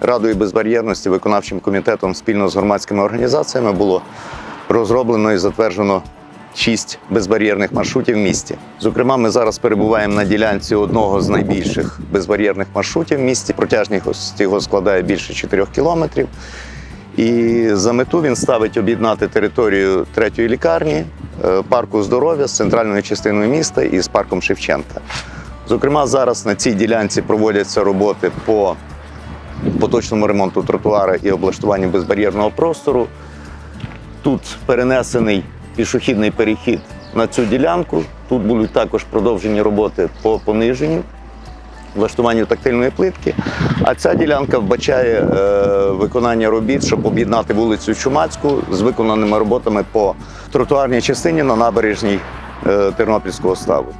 Радою безбар'єрності виконавчим комітетом спільно з громадськими організаціями було розроблено і затверджено шість безбар'єрних маршрутів в місті. Зокрема, ми зараз перебуваємо на ділянці одного з найбільших безбар'єрних маршрутів в місті. Протяжність його складає більше 4 кілометрів. І за мету він ставить об'єднати територію третьої лікарні, е, парку здоров'я з центральною частиною міста і з парком Шевченка. Зокрема, зараз на цій ділянці проводяться роботи по поточному ремонту тротуара і облаштуванню безбар'єрного простору. Тут перенесений пішохідний перехід на цю ділянку. Тут будуть також продовжені роботи по пониженню, влаштуванню тактильної плитки. А ця ділянка вбачає е, виконання робіт, щоб об'єднати вулицю Чумацьку з виконаними роботами по тротуарній частині на набережній е, Тернопільського ставу.